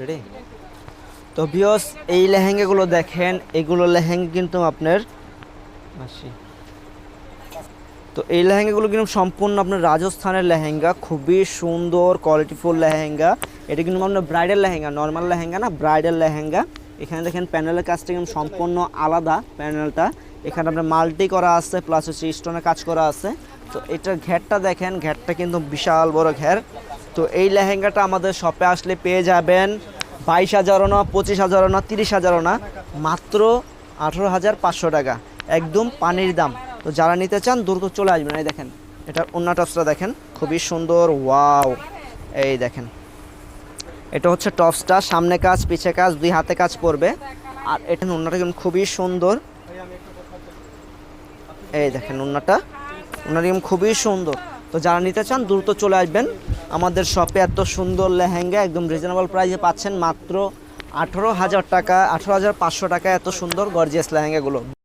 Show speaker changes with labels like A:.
A: Ready তো বিয়স এই লেহেঙ্গাগুলো দেখেন, এগুলো লেহেঙ্গা কিন্তু আপনার আসি তো এই লেহেঙ্গাগুলো কিন্তু সম্পূর্ণ আপনার রাজস্থানের লেহেঙ্গা, খুবই সুন্দর কোয়ালিটিফুল লেহেঙ্গা। এটা কিন্তু আপনার ব্রাইডাল লেহেঙ্গা নর্মাল লেহেঙ্গা না ব্রাইডাল লেহেঙ্গা। এখানে দেখেন প্যানেলের কাজটা কিন্তু সম্পূর্ণ আলাদা প্যানেলটা এখানে আপনার মাল্টি করা আছে প্লাস হচ্ছে স্টোনের কাজ করা আছে। তো এটার ঘেরটা দেখেন, ঘেরটা কিন্তু বিশাল বড় ঘের। তো এই লেহেঙ্গাটা আমাদের শপে আসলে পেয়ে যাবেন বাইশ হাজারও না পঁচিশ হাজারও না তিরিশ হাজারও না মাত্র আঠেরো হাজার পাঁচশো টাকা। একদম পানির দাম। তো যারা নিতে চান, দ্রুত চলে আসবেন। এই দেখেন, এটার অন্য টপসটা দেখেন, খুবই সুন্দর, ওয়াও। এই দেখেন, এটা হচ্ছে টপসটা। সামনে কাজ, পিছে কাজ, দুই হাতে কাজ করবে আর এটা উন্নাটা কিন্তু খুবই সুন্দর। এই দেখেন উন্নাটা উন্নাটা কিন্তু খুবই সুন্দর। তো যারা নিতে চান, দ্রুত চলে আসবেন। আমাদের শপে এত সুন্দর লেহেঙ্গা, একদম রিজনেবল প্রাইসে পাচ্ছেন মাত্র আঠেরো হাজার টাকা, আঠেরো হাজার পাঁচশো টাকা এত সুন্দর গর্জিয়াস লেহেঙ্গাগুলো।